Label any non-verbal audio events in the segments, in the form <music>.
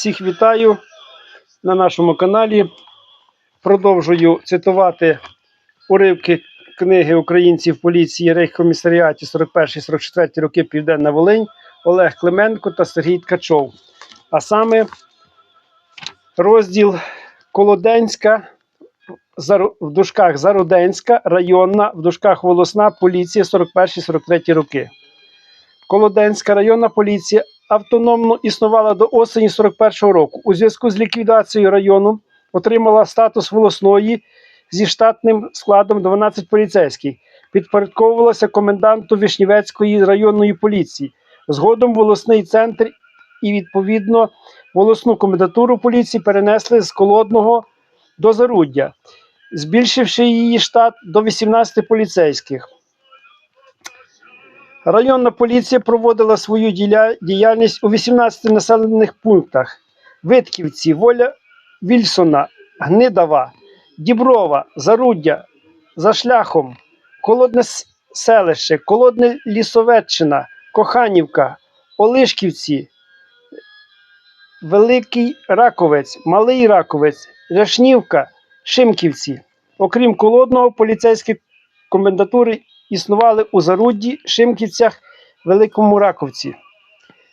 Всіх вітаю на нашому каналі. Продовжую цитувати уривки книги українців поліції Рейхкомісаріаті 41-44 роки Південна Волинь Олег Клименко та Сергій Ткачов. А саме розділ Колоденська в дужках Заруденська, районна, в дужках волосна поліція 41-43 роки. Колоденська районна поліція автономно існувала до осені 41-го року. У зв'язку з ліквідацією району отримала статус волосної зі штатним складом 12 поліцейських. Підпорядковувалася коменданту Вишнівецької районної поліції. Згодом волосний центр і відповідно волосну комендатуру поліції перенесли з Колодного до Заруддя, збільшивши її штат до 18 поліцейських. Районна поліція проводила свою діяльність у 18 населених пунктах: Витківці, Воля Вільсона, Гнидава, Діброва, Заруддя, За шляхом, Колодне селище, Колодне Лісовеччина, Коханівка, Олишківці, Великий Раковець, Малий Раковець, Ряшнівка, Шимківці. Окрім Колодного, поліцейські комендатури існували у Зарудді, Шимківцях, Великому Раковці.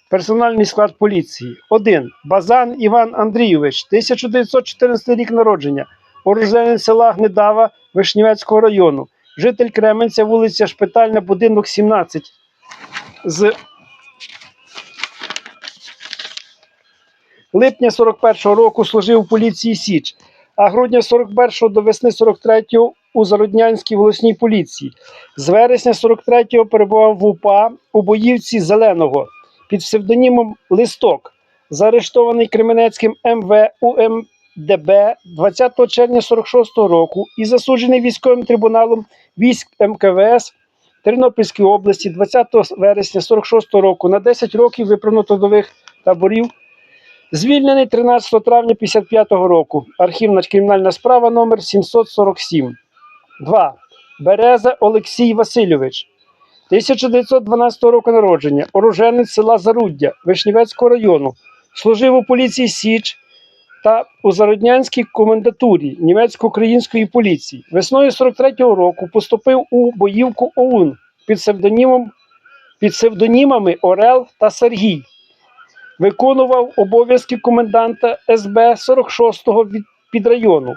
Персональний склад поліції. 1. Базан Іван Андрійович, 1914 рік народження, уроженець села Гнедава Вишнівецького району, житель Кременця, вулиця Шпитальна, будинок 17. З липня 41-го року служив у поліції Січ, а грудня 41-го до весни 43-го у Зароднянській волосній поліції. З вересня 43-го перебував в УПА у боївці Зеленого під псевдонімом Листок, заарештований Кременецьким МВ УМДБ 20 червня 46-го року і засуджений військовим трибуналом військ МКВС Тернопільської області 20 вересня 46-го року на 10 років виправно трудових таборів. Звільнений 13 травня 55-го року. Архівна кримінальна справа номер 747. 2. Береза Олексій Васильович. 1912 року народження, оруженець села Заруддя Вишнівецького району, служив у поліції Січ та у Зароднянській комендатурі німецько-української поліції. Весною 43-го року поступив у боївку ОУН під псевдонімом під псевдонімами Орел та Сергій. Виконував обов'язки коменданта СБ 46-го від підрайону.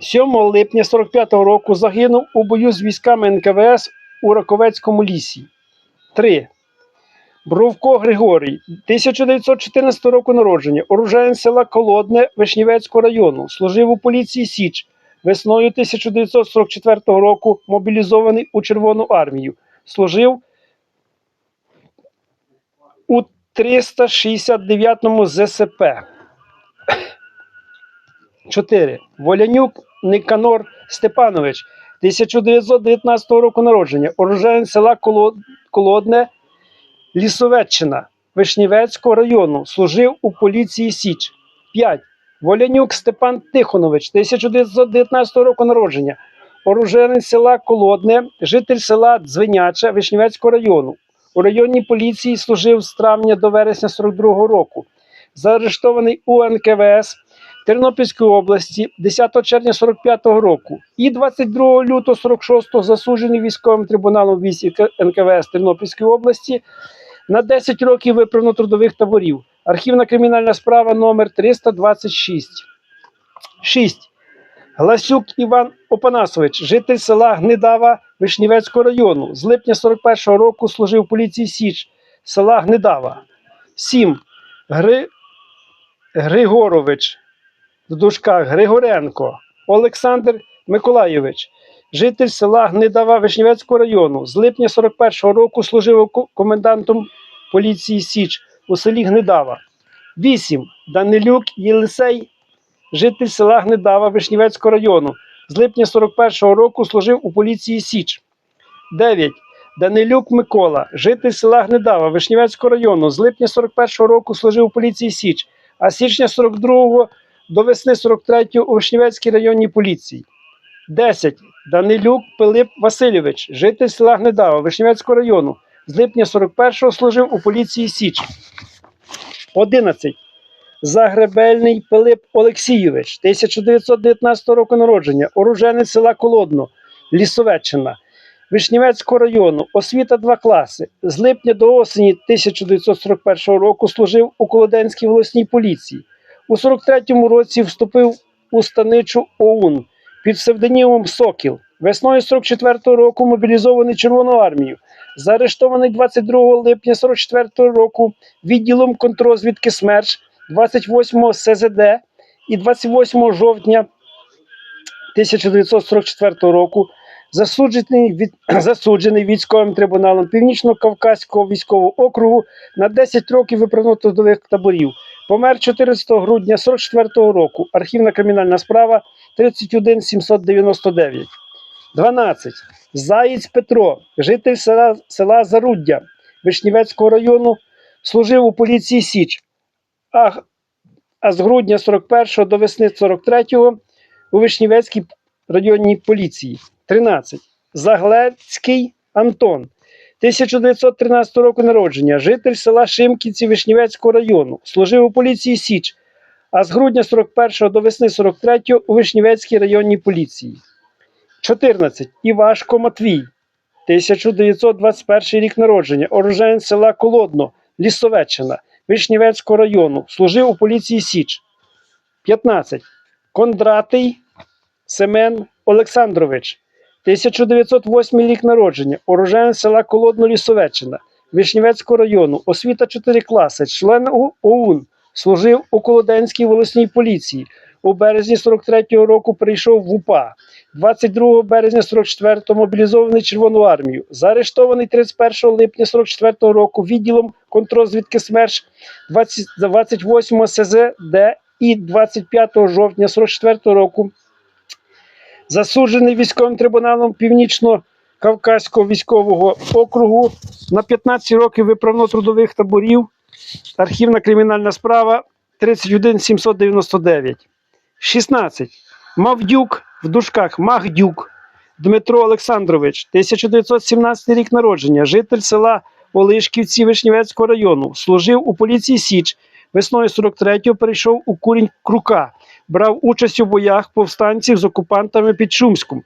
7 липня 45-го року загинув у бою з військами НКВС у Раковецькому лісі. 3. Бровко Григорій, 1914 року народження, уроженець села Колодне Вишнівецького району, служив у поліції Січ. Весною 1944 року мобілізований у Червону армію. Служив у 369-му ЗСП. 4. Волянюк Никанор Степанович, 1919 року народження, уроженець села Колодне, Лісовеччина Вишнівецького району, служив у поліції Січ. 5. Волянюк Степан Тихонович, 1919 року народження, оруженець села Колодне, житель села Дзвеняча Вишнівецького району. У районній поліції служив з травня до вересня 42-го року. Заарештований у НКВС Тернопільської області 10 червня 45-го року і 22 лютого 46-го засуджений військовим трибуналом військ НКВС Тернопільської області на 10 років виправно трудових таборів. Архівна кримінальна справа номер 326. 6. Гласюк Іван Опанасович, житель села Гнидава Вишнівецького району. З липня 41-го року служив поліції Січ села Гнидава. 7. Гри... Григорович в Григоренко Олександр Миколайович, житель села Гнидава Вишнівецького району. З липня 41-го року служив комендантом поліції Січ у селі Гнидава. 8. Данилюк Єлисей, житель села Гнидава Вишнівецького району. З липня 41-го року служив у поліції Січ. 9. Данилюк Микола, житель села Гнедава Вишнівецького району. З липня 41-го року служив у поліції Січ, а з січня 42-го до весни 43-го у Вишнівецькій районній поліції. 10. Данилюк Пилип Васильович, житель села Гнедава Вишнівецького району. З липня 41-го служив у поліції Січ. 11. Загребельний Пилип Олексійович, 1919 року народження, уроженець села Колодно, Лісовеччина, Вишнівецького району, освіта 2 класи. З липня до осені 1941 року служив у Колоденській волосній поліції. У 43-му році вступив у станичу ОУН під псевдонімом Сокіл. Весною 44-го року мобілізований Червону армію. Заарештований 22 липня 44-го року відділом контрозвідки СМЕРШ 28 СЗД і 28 жовтня 1944 року засуджений, від, <clears throat> засуджений військовим трибуналом Північно-Кавказького військового округу на 10 років виправно трудових таборів. Помер 14 грудня 44 року. Архівна кримінальна справа 31 799. 12. Заєць Петро, житель села, села Заруддя Вишнівецького району, служив у поліції Січ. А, а з грудня 41 до весни 43-го у Вишнівецькій районній поліції. 13. Заглецький Антон, 1913 року народження, житель села Шимківці Вишнівецького району, служив у поліції Січ, а з грудня 41 до весни 43 у Вишнівецькій районній поліції. 14. Івашко Матвій, 1921 рік народження, уроженець села Колодно, Лісовеччина, Вишнівецького району, служив у поліції Січ. 15. Кондратий Семен Олександрович, 1908 рік народження, уроженець села Колодно Лісовеччина, Вишнівецького району, освіта 4 класи, член ОУН, служив у Колоденській волосній поліції. У березні 43-го року прийшов в УПА. 22 березня 44-го мобілізований Червону армію. Заарештований 31 липня 44-го року відділом контрозвідки СМЕРШ 20 28 СЗД і 25 жовтня 44-го року засуджений військовим трибуналом Північно-Кавказького військового округу на 15 років виправно-трудових таборів. Архівна кримінальна справа 31 799. 16. Мавдюк в дужках Магдюк Дмитро Олександрович, 1917 рік народження, житель села Олишківці Вишнівецького району, служив у поліції Січ. Весною 43-го перейшов у курінь Крука, брав участь у боях повстанців з окупантами під Шумськом,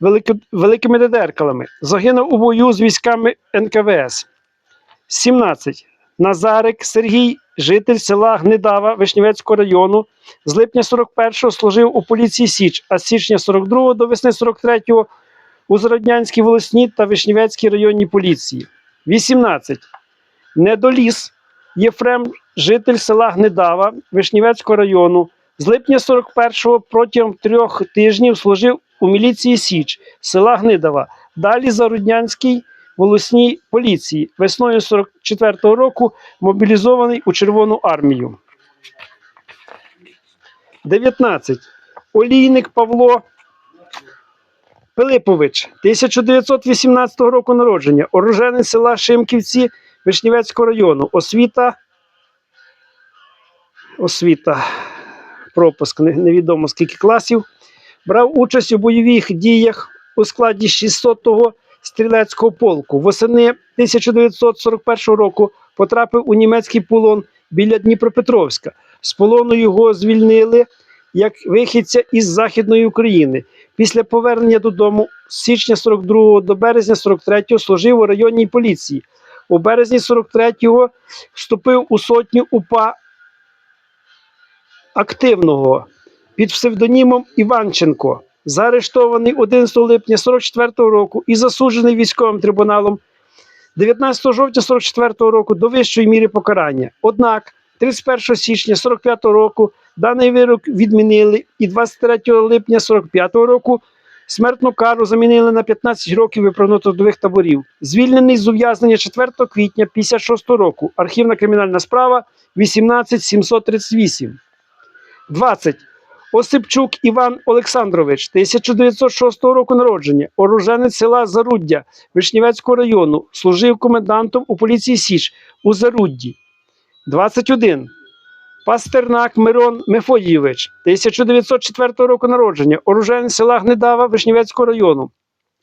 велики- великими дедеркалами. Загинув у бою з військами НКВС. 17. Назарик Сергій, житель села Гнидава Вишнівецького району, з липня 41-го служив у поліції Січ, а з січня 42-го до весни 43-го у Зароднянській волосній та Вишнівецькій районній поліції. 18. Недоліс Єфрем, житель села Гнидава Вишнівецького району, з липня 41-го протягом трьох тижнів служив у міліції Січ села Гнидава. Далі Заруднянській волосній поліції. Весною 44-го року мобілізований у Червону армію. 19. Олійник Павло Пилипович, 1918 року народження, уроженець села Шимківці Вишнівецького району. Освіта. Освіта. Пропуск невідомо скільки класів. Брав участь у бойових діях у складі 600-го стрілецького полку. Восени 1941 року потрапив у німецький полон біля Дніпропетровська. З полону його звільнили як вихідця із Західної України. Після повернення додому з січня 42 до березня 43 служив у районній поліції. У березні 43-го вступив у сотню УПА активного під псевдонімом Іванченко, заарештований 11 липня 44 року і засуджений військовим трибуналом 19 жовтня 44 року до вищої міри покарання. Однак 31 січня 45 року даний вирок відмінили і 23 липня 45 року смертну кару замінили на 15 років виправно-трудових таборів. Звільнений з ув'язнення 4 квітня 56 року. Архівна кримінальна справа 18738. 20. Осипчук Іван Олександрович, 1906 року народження, оруженець села Заруддя Вишнівецького району, служив комендантом у поліції Січ у Зарудді. 21. Пастернак Мирон Мефодійович, 1904 року народження, оруженець села Гнедава Вишнівецького району.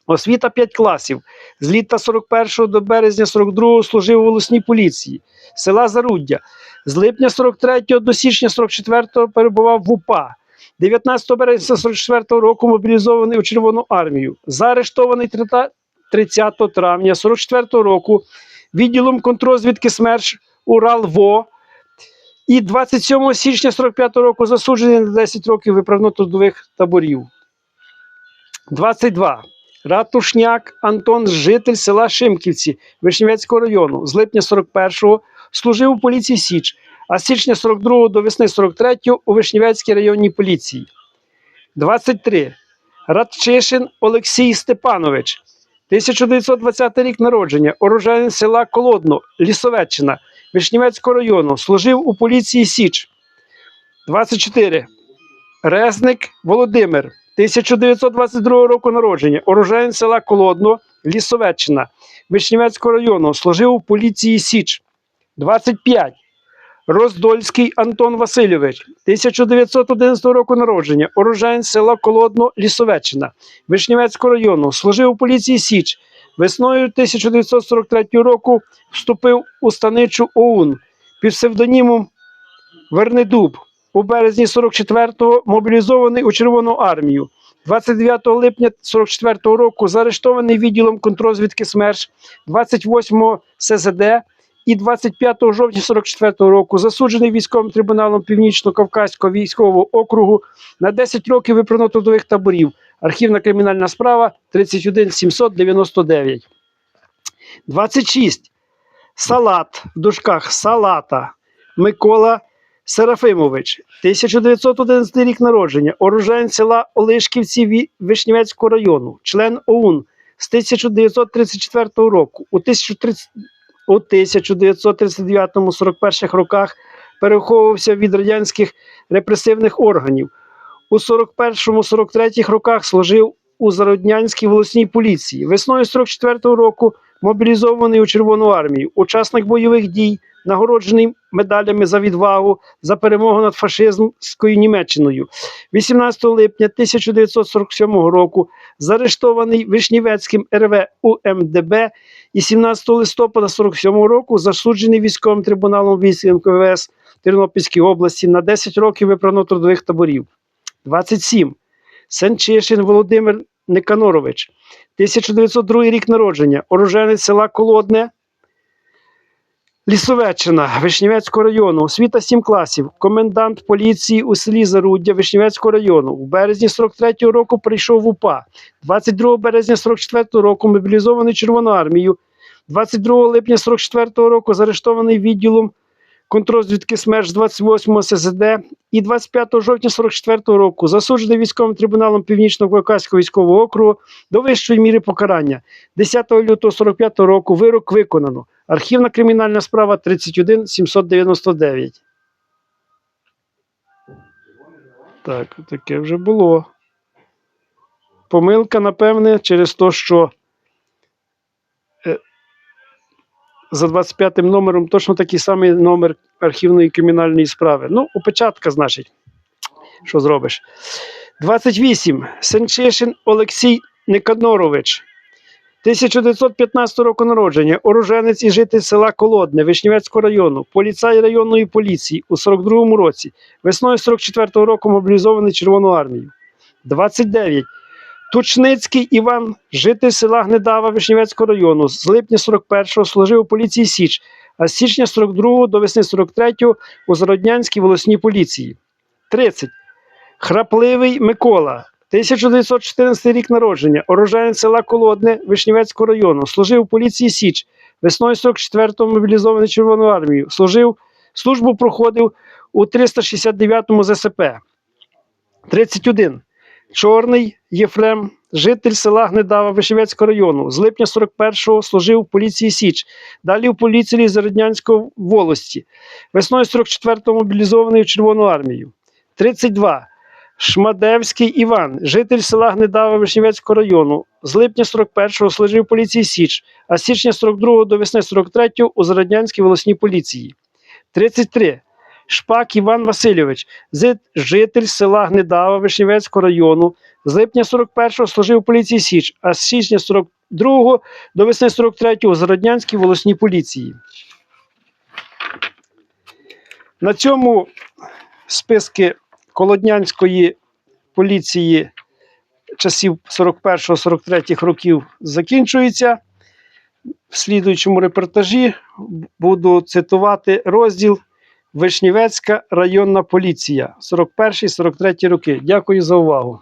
Освіта 5 класів. З літа 41 до березня 42 служив у волосній поліції. Села Заруддя. З липня 43 до січня 44 перебував в УПА. 19 березня 44 року мобілізований у Червону армію. Заарештований 30 травня 44 року відділом контрозвідки СМЕРШ Урал-ВО і 27 січня 45 року засуджений на 10 років виправно-трудових таборів. 22. Ратушняк Антон, житель села Шимківці Вишневецького району. З липня 41-го служив у поліції Січ, а з січня 42-го до весни 43-го у Вишневецькій районній поліції. 23. Радчишин Олексій Степанович. 1920 рік народження, уроженець села Колодно, Лісовеччина, Вишневецького району. Служив у поліції Січ. 24. Резник Володимир. 1922 року народження, уроженець села Колодно, Лісовеччина, Вишневецького району. Служив у поліції Січ. 25. Роздольський Антон Васильович, 1911 року народження, уроженець села Колодно, Лісовеччина, Вишневецького району, служив у поліції Січ. Весною 1943 року вступив у станичу ОУН під псевдонімом Вернедуб. У березні 44-го мобілізований у Червону армію. 29 липня 44-го року заарештований відділом контрозвідки СМЕРШ 28 СЗД і 25 жовтня 44 року засуджений військовим трибуналом Північно-Кавказького військового округу на 10 років виправно-трудових таборів. Архівна кримінальна справа 31 799. 26. Салат в дужках Салата Микола Серафимович, 1911 рік народження, уроженець села Олишківці Вишневецького району, член ОУН з 1934 року. У 1030 у 1939-41 роках переховувався від радянських репресивних органів. У 41-43 роках служив у Зароднянській волосній поліції. Весною 44-го року мобілізований у Червону армію, учасник бойових дій, нагороджений медалями за відвагу за перемогу над фашистською Німеччиною. 18 липня 1947 року заарештований Вишнівецьким РВ УМДБ і 17 листопада 47 року засуджений військовим трибуналом військ МКВС Тернопільській області на 10 років виправно-трудових таборів. 27. Сенчишин Володимир Никанорович, 1902 рік народження, уроженець села Колодне, Лісовеччина Вишнівецького району, освіта 7 класів, комендант поліції у селі Заруддя Вишнівецького району. У березні 43-го року прийшов в УПА. 22 березня 44-го року мобілізований Червону армію. 22 липня 44-го року заарештований відділом контрозвідки СМЕРШ 28 СЗД і 25 жовтня 44 року засуджений військовим трибуналом Північно-Кавказького військового округу до вищої міри покарання. 10 лютого 45 року вирок виконано. Архівна кримінальна справа 31 799. Так, таке вже було. Помилка, напевне, через те, що за 25 номером точно такий самий номер архівної кримінальної справи. Ну, опечатка, значить. Що зробиш? 28. Сенчишин Олексій Никанорович. 1915 року народження, уроженець і житель села Колодне Вишнівецького району, поліцай районної поліції у 42-му році, весною 44-го року мобілізований Червону армію. 29. Тучницький Іван, житель села Гнедава Вишнівецького району, з липня 41-го служив у поліції Січ, а з січня 42-го до весни 43-го у Зароднянській волосній поліції. 30. Храпливий Микола, 1914 рік народження, уроженець села Колодне Вишнівецького району, служив у поліції Січ, весною 44-го мобілізований Червону армію, служив, службу проходив у 369-му ЗСП. 31. Чорний Єфрем, житель села Гнедава Вишевецького району, з липня 41-го служив у поліції Січ, далі у поліції Зароднянського волості. Весною 44-го мобілізований у Червону армію. 32. Шмадевський Іван, житель села Гнедава Вишнівецького району, з липня 41-го служив у поліції Січ, а з січня 42-го до весни 43-го у Зароднянській волосній поліції. 33. Шпак Іван Васильович, житель села Гнедава Вишнівецького району. З липня 41-го служив у поліції Січ, а з січня 42-го до весни 43-го Зароднянській волосній поліції. На цьому списки Колоднянської поліції часів 41-43 років закінчуються. В слідуючому репортажі буду цитувати розділ Вишнівецька районна поліція 41-43 роки. Дякую за увагу.